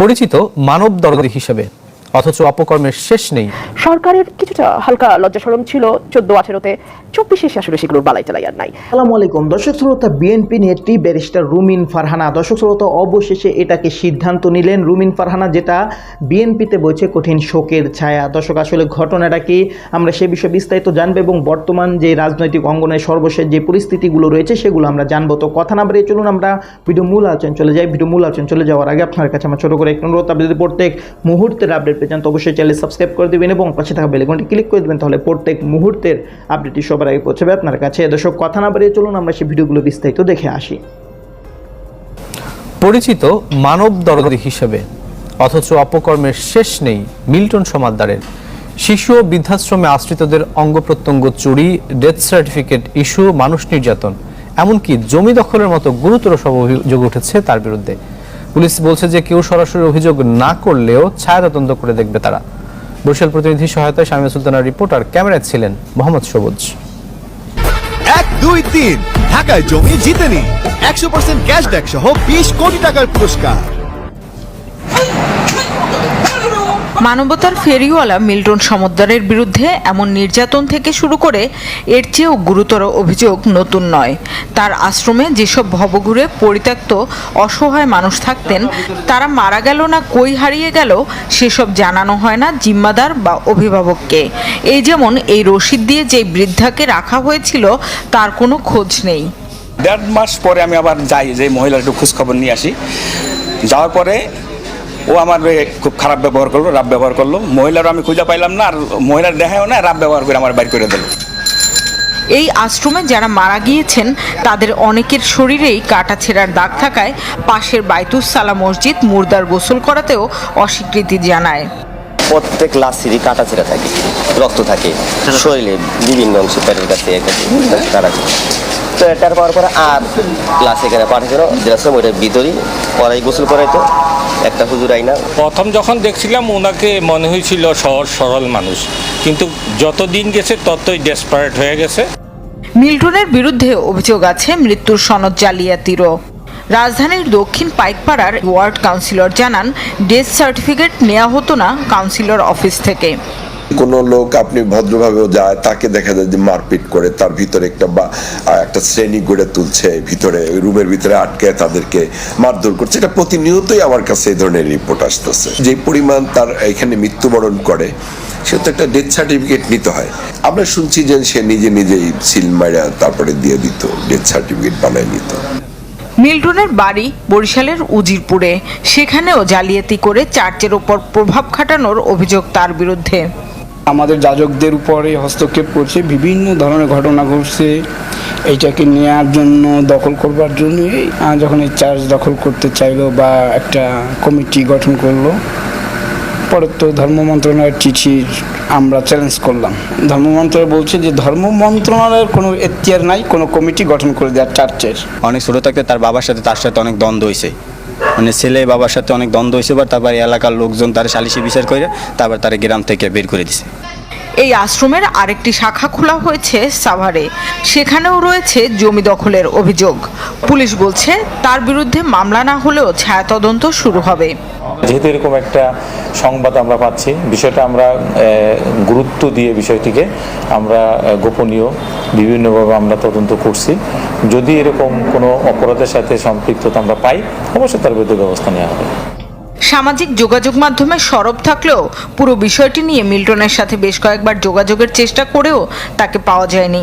পরিচিত মানব দরদি হিসেবে। অথচ অপকর্মের শেষ নেই। সরকারের কিছুটা হালকা লজ্জা সরম ছিল চোদ্দ আঠেরোতে চব্বিশে আসলে সেগুলোর বালাই চালাইয়ার নাই। আসসালামু আলাইকুম। দর্শক শ্রোতা বিএনপি নেত্রী ব্যারিস্টার রুমিন ফারহানা। দর্শক শ্রোতা অবশেষে এটাকে সিদ্ধান্ত নিলেন রুমিন ফারহানা যেটা বিএনপিতে বইছে কঠিন শোকের ছায়া। দর্শক আসলে ঘটনাটা কি? আমরা সে বিষয়ে বিস্তারিত জানব এবং বর্তমান যে রাজনৈতিক অঙ্গনের সর্বশেষ যে পরিস্থিতিগুলো রয়েছে সেগুলো আমরা জানব। তো কথা না বাড়িয়ে চলুন আমরা ভিডিও মূল আলোচনা চলে যাই। ভিডিও মূল আলোচনা চলে যাওয়ার আগে আপনার কাছে আমার ছোটো করে একটু অনুরোধ। আপনি যদি প্রত্যেক মুহূর্তের আপডেট পেয়ে যান তো অবশ্যই চ্যানেল সাবস্ক্রাইব করে দেবেন এবং পাশে থাকা বেলেকনটি ক্লিক করে দেবেন, তাহলে প্রত্যেক মুহূর্তের আপডেটটি সবার আগে পৌঁছাবে আপনার কাছে। দর্শক, কথা না বাড়িয়ে চলুন, আমরা সেই ভিডিওগুলো বিস্তারিত দেখে আসি। পরিচিত মানব দরদি হিসেবে, অথচ অপকর্মের শেষ নেই মিল্টন সমাদ্দারের। শিশু ও বৃদ্ধাশ্রমে আশ্রিতদের অঙ্গ প্রত্যঙ্গ চুরি ডেথ সার্টিফিকেট ইস্যু মানুষ নির্যাতন। এমনকি জমি দখলের মতো গুরুতর সব অভিযোগ উঠেছে তার বিরুদ্ধে। পুলিশ বলছে যে কেউ সরাসরি অভিযোগ না করলেও ছায়া তদন্ত করে দেখবে তারা। বরিশাল প্রতিনিধি সহায়তায় শামিম সুলতানার রিপোর্টার ক্যামেরায় ছিলেন মোহাম্মদ সবুজ। এক, দুই, তিন, ঢাকায় জমি জিতে নিন। একশো পার্সেন্ট ক্যাশব্যাক সহ বিশ কোটি টাকার পুরস্কার। মানবতার ফেরিওয়ালা মিল্টন সমদ্দারের বিরুদ্ধে এমন নির্যাতন থেকে শুরু করে এর চেয়েও গুরুতর অভিযোগ নতুন নয়। তার আশ্রমে যেসব ভবঘুরে পরিত্যক্ত অসহায় মানুষ থাকতেন, তারা মারা গেল না কই হারিয়ে গেল সেসব জানানো হয় না জিম্মাদার বা অভিভাবককে। এই যেমন এই রশিদ দিয়ে যে বৃদ্ধাকে রাখা হয়েছিল, তার কোনো খোঁজ নেই। দেড় মাস পরে আমি আবার যাই যে মহিলার একটু খোঁজখবর নিয়ে আসি। যাওয়ার পরে ও আমার খুব খারাপ ব্যবহার করল রাব ব্যবহার করল। মহিলারও আমি খুঁজে পাইলাম না, আর মহিলার দেখাও না রাব ব্যবহার করে আমার বাইর করে দিল। এই আশ্রমে যারা মারা গিয়েছেন, তাদের অনেকের শরীরেই কাটা ছেঁড়ার দাগ থাকায় পাশের বাইতুস সালা মসজিদ মুর্দার গোসল করাতেও অস্বীকৃতি জানায়। প্রত্যেক লাশিরই কাটা ছেঁড়া থাকে রক্ত থাকে শরীরে বিভিন্ন অংশ পেটের কাছে কাটা তো এটার পাওয়ার পরে আর ক্লাস এখানে পাঠাছিল যেরকম ওইটার ভিতরেই পরাই গোসল করাইতো একটা হুজুর আইনা। প্রথম যখন দেখছিলাম ওনাকে মনে হয়েছিল সহজ সরল মানুষ কিন্তু যত দিন গেছে ততই ডেসপারেট হয়ে গেছে। মিল্টনের বিরুদ্ধে অভিযোগ আছে মৃত্যুর সনদ জালিয়াতিরও। রাজধানীর দক্ষিণ পাইকপাড়ার ওয়ার্ড কাউন্সিলর জানান, ডেথ সার্টিফিকেট নেওয়া হতো না কাউন্সিলর অফিস থেকে। কোনো লোক আপনি ভদ্রভাবেও যায়, তাকে দেখা যায় যে মারপিট করে, তার ভিতরে একটা বা একটা শ্রেণি গড়ে তুলছে, ভিতরে, রুমের ভিতরে আটকে তাদেরকে মারধর করছে। এটা প্রতিনিয়তই আমার কাছে এই ধরনের রিপোর্ট আসতেছে। যে পরিমাণ তার এখানে মৃত্যুবরণ করে, সে তো একটা ডেথ সার্টিফিকেট নিতে হয়। আমরা শুনছি যে সে নিজে নিজেই সিল মারা তারপরে দিয়ে দিত, ডেথ সার্টিফিকেট বানায় নিত। মিল্টনের বাড়ি বরিশালের উজিরপুরে। সেখানেও জালিয়াতি করে চার্চের ওপর প্রভাব খাটানোর অভিযোগ তার বিরুদ্ধে। আমাদের যাজকদের উপরে হস্তক্ষেপ করছে, বিভিন্ন ধরনের ঘটনা ঘটছে। এইটাকে নেওয়ার জন্য, দখল করবার জন্যই যখন এই চার্জ দখল করতে চাইলো বা একটা কমিটি গঠন করল পরে তো ধর্ম মন্ত্রণালয়ের চিঠি আমরা চ্যালেঞ্জ করলাম। ধর্ম মন্ত্রণালয় বলছে যে ধর্ম মন্ত্রণালয়ের কোনো এখতিয়ার নাই কোনো কমিটি গঠন করে দেওয়ার চার্চের অনেক ছোটো থাকতে তার বাবার সাথে তার সাথে অনেক দ্বন্দ্ব হয়েছে মানে ছেলে বাবার সাথে অনেক দ্বন্দ্ব হয়েছে বা তারপর এলাকার লোকজন তার সালিশি বিচার করে তারপর তার গ্রাম থেকে বের করে দিছে। এই আশ্রমের আরেকটি শাখা খোলা হয়েছে সাভারে। সেখানেও রয়েছে জমি দখলের অভিযোগ। পুলিশ বলছে তার বিরুদ্ধে মামলা না হলেও ছায়া তদন্ত শুরু হবে। যেহেতু এরকম একটা সংবাদ আমরা পাচ্ছি, বিষয়টা আমরা গুরুত্ব দিয়ে বিষয়টিকে আমরা গোপনীয়, বিভিন্নভাবে আমরা তদন্ত করছি। যদি এরকম কোনো অপরাধের সাথে সম্পৃক্ততা আমরা পাই, অবশ্যই তার বিরুদ্ধে ব্যবস্থা নেওয়া হবে। সামাজিক যোগাযোগ মাধ্যমে সরব থাকলেও পুরো বিষয়টি নিয়ে মিল্টনের সাথে বেশ কয়েকবার যোগাযোগের চেষ্টা করেও তাকে পাওয়া যায়নি।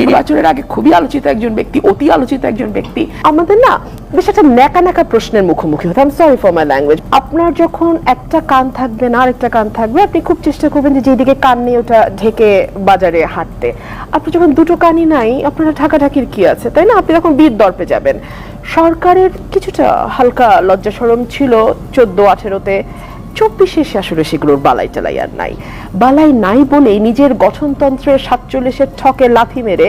নির্বাচনের আগে খুবই আলোচিত একজন ব্যক্তি, অতি আলোচিত একজন ব্যক্তি। আমাদের না বেশ একটা ন্যাকা ন্যাকা প্রশ্নের মুখোমুখি হতে সরি ফর মাই ল্যাঙ্গুয়েজ আপনার যখন একটা কান থাকবে না, আরেকটা কান থাকবে, আপনি খুব চেষ্টা করবেন যে যেদিকে কান নিয়ে ওটা ঢেকে বাজারে হাঁটতে। আপনি যখন দুটো কানই নাই, আপনারা ঢাকাঢাকির কি আছে, তাই না? আপনি তখন বীর দর্পে যাবেন। সরকারের কিছুটা হালকা লজ্জা সরম ছিল চোদ্দ আঠেরোতে। চব্বিশে আসলে সেগুলোর বালাই টালাই আর নাই। বালাই নাই বলেই নিজের গঠনতন্ত্রের সাতচল্লিশের ঠকে লাথি মেরে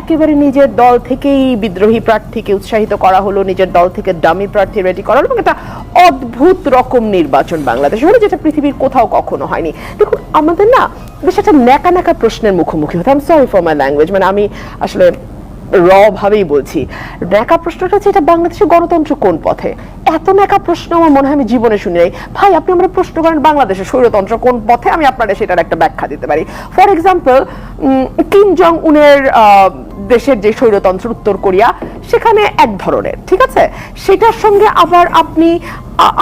একেবারে নিজের দল থেকেই বিদ্রোহী প্রার্থীকে উৎসাহিত করা হলো, নিজের দল থেকে ডামি প্রার্থী রেডি করা হলো এবং একটা অদ্ভুত রকম নির্বাচন বাংলাদেশে হলো যেটা পৃথিবীর কোথাও কখনো হয়নি। দেখুন, আমাদের না বেশ একটা ন্যাকা ন্যাকা প্রশ্নের মুখোমুখি হতাম সরি ফর মাই ল্যাঙ্গুয়েজ মানে আমি আসলে র ভাবেই বলছি। ন্যাকা প্রশ্নটা হচ্ছে এটা বাংলাদেশের গণতন্ত্র কোন পথে? এত ন্যাকা প্রশ্ন আমার মনে হয় আমি জীবনে শুনি নাই। ভাই, আপনি আমরা প্রশ্ন করেন বাংলাদেশের স্বৈরতন্ত্র কোন পথে? আমি আপনাদের সেটার একটা ব্যাখ্যা দিতে পারি। ফর এক্সাম্পল কিম জং উনের দেশের যে স্বৈরতন্ত্র উত্তর কোরিয়া, সেখানে এক ধরনের, ঠিক আছে? সেটার সঙ্গে আবার আপনি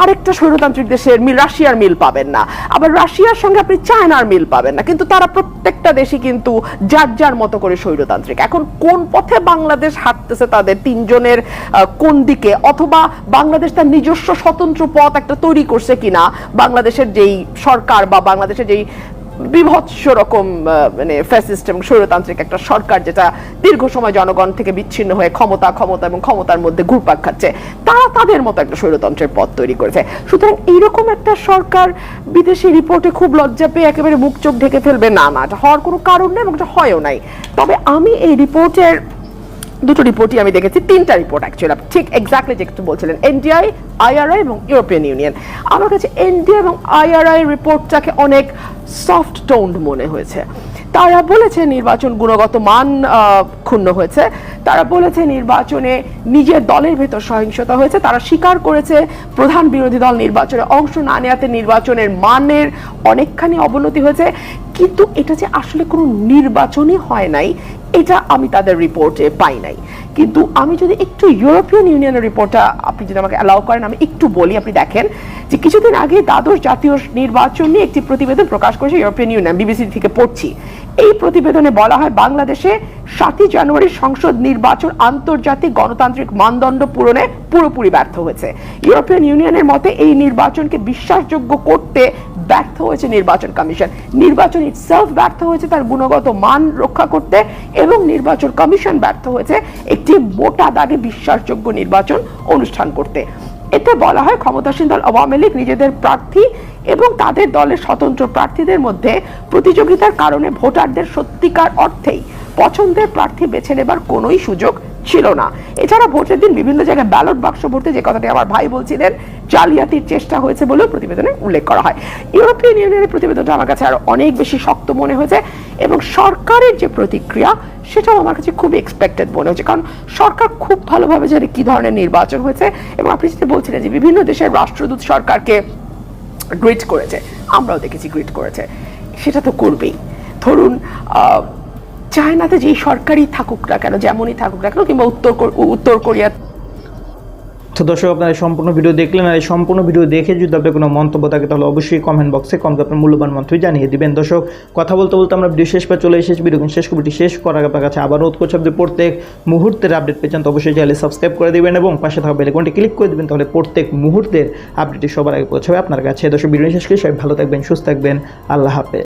আরেকটা স্বৈরতান্ত্রিক দেশের মিল, রাশিয়ার মিল পাবেন না। আবার রাশিয়ার সঙ্গে আপনি চায়নার মিল পাবেন না। কিন্তু তারা প্রত্যেকটা দেশই কিন্তু যার যার মতো করে স্বৈরতান্ত্রিক। এখন কোন পথে বাংলাদেশ হাঁটতেছে তাদের তিনজনের কোন দিকে? অথবা বাংলাদেশ তার নিজস্ব স্বতন্ত্র পথ একটা তৈরি করছে কিনা? বাংলাদেশের যেই সরকার বা বাংলাদেশের যেই বিভৎস রকম মানে ফ্যাসিস্ট এবং স্বৈরতান্ত্রিক একটা সরকার যেটা দীর্ঘ সময় জনগণ থেকে বিচ্ছিন্ন হয়ে ক্ষমতা ক্ষমতা এবং ক্ষমতার মধ্যে ঘুরপাক খাচ্ছে তারা তাদের মতো একটা স্বৈরতন্ত্রের পথ তৈরি করেছে। সুতরাং এইরকম একটা সরকার বিদেশি রিপোর্টে খুব লজ্জা পেয়ে একেবারে মুখ চোখ ঢেকে ফেলবে, না না, এটা হওয়ার কোনো কারণ নেই এবং এটা হয়ও নাই। তবে আমি এই রিপোর্টের দুটো রিপোর্টই আমি দেখেছি, তিনটা রিপোর্ট অ্যাকচুয়ালি ঠিক এক্স্যাক্টলি যে একটু বলছিলেন এনডিআই আইআরআই এবং ইউরোপিয়ান ইউনিয়ন আমার কাছে এনডিআই এবং আইআরআই রিপোর্টটাকে অনেক সফট টোন্ড মনে হয়েছে। তারা বলেছে নির্বাচন গুণগত মান ক্ষুণ্ণ হয়েছে। তারা বলেছে নির্বাচনে নিজের দলের ভেতর সহিংসতা হয়েছে। তারা স্বীকার করেছে প্রধান বিরোধী দল নির্বাচনে অংশ না নেওয়াতে নির্বাচনের মানের অনেকখানি অবনতি হয়েছে। কিন্তু এটা যে আসলে কোনো নির্বাচনই হয় নাই এটা আমি তাদের রিপোর্টে পাই নাই। কিন্তু আমি যদি একটু ইউরোপিয়ান ইউনিয়নের রিপোর্টটা আপনি যদি আমাকে অ্যালাউ করেন, আমি একটু বলি, আপনি দেখেন যে কিছুদিন আগে দ্বাদশ জাতীয় নির্বাচন নিয়ে একটি প্রতিবেদন প্রকাশ করেছে ইউরোপিয়ান ইউনিয়ন বিবিসি থেকে পড়ছি। এই প্রতিবেদনে বলা হয় বাংলাদেশে সাতই জানুয়ারি সংসদ নির্বাচন আন্তর্জাতিক গণতান্ত্রিক মানদণ্ড পূরণে পুরোপুরি ব্যর্থ হয়েছে। ইউরোপিয়ান ইউনিয়নের মতে এই নির্বাচনকে বিশ্বাসযোগ্য করতে ব্যর্থ হয়েছে নির্বাচন কমিশন। নির্বাচন ইটসেলফ ব্যর্থ হয়েছে, তার গুণগত মান রক্ষা করতে এবং নির্বাচন কমিশন ব্যর্থ হয়েছে একটি মোটা দাগে বিশ্বাসযোগ্য নির্বাচন অনুষ্ঠান করতে। এতে বলা হয় ক্ষমতাসীন দল আওয়ামী লীগ নিজেদের প্রার্থী এবং তাদের দলের স্বতন্ত্র প্রার্থীদের মধ্যে প্রতিযোগিতার কারণে ভোটারদের সত্যিকার অর্থেই পছন্দের প্রার্থী বেছে নেবার কোনোই সুযোগ ছিল না। এছাড়া ভোটের দিন বিভিন্ন জায়গায় ব্যালট বাক্স ভরতে যে কথাটি আমার ভাই বলছিলেন, জালিয়াতির চেষ্টা হয়েছে বলেও প্রতিবেদনে উল্লেখ করা হয়। ইউরোপিয়ান ইউনিয়নের প্রতিবেদনটা আমার কাছে আরও অনেক বেশি শক্ত মনে হয়েছে এবং সরকারের যে প্রতিক্রিয়া, সেটাও আমার কাছে খুব এক্সপেক্টেড মনে হচ্ছে কারণ সরকার খুব ভালোভাবে জানে কি ধরনের নির্বাচন হয়েছে এবং আপনি যেটা বলছিলেন যে বিভিন্ন দেশের রাষ্ট্রদূত সরকারকে গ্রিট করেছে, আমরাও দেখেছি গ্রিট করেছে। সেটা তো করবেই। ধরুন আহ, চায়নাতে যেই সরকারই থাকুক না কেন যেমনই থাকুক না কেন কিংবা উত্তর উত্তর কোরিয়া তো দর্শক আপনারা সম্পূর্ণ ভিডিও দেখলেন আর এই সম্পূর্ণ ভিডিও দেখে যদি আপনার কোনো মন্তব্য থাকে তাহলে অবশ্যই কমেন্ট বক্সে কমেন্ট আপনার মূল্যবান মন্তব্য জানিয়ে দিবেন। দর্শক কথা বলতে বলতে আমরা ভিডিও শেষ পর চলে এসেছি। ভিডিও শেষ কমিটি শেষ করার আপনার কাছে আবার অনুরোধ করছি আপনি প্রত্যেক মুহূর্তের আপডেট পেয়েছেন তো অবশ্যই চাইলে সাবস্ক্রাইব করে দিবেন এবং পাশে থাকা বেলেকনটি ক্লিক করে দিবেন তাহলে প্রত্যেক মুহূর্তের আপডেটটি সবার আগে পৌঁছাবে আপনার কাছে। দর্শক ভিডিও শেষ করে সবাই ভালো থাকবেন সুস্থ থাকবেন। আল্লাহ হাফেজ।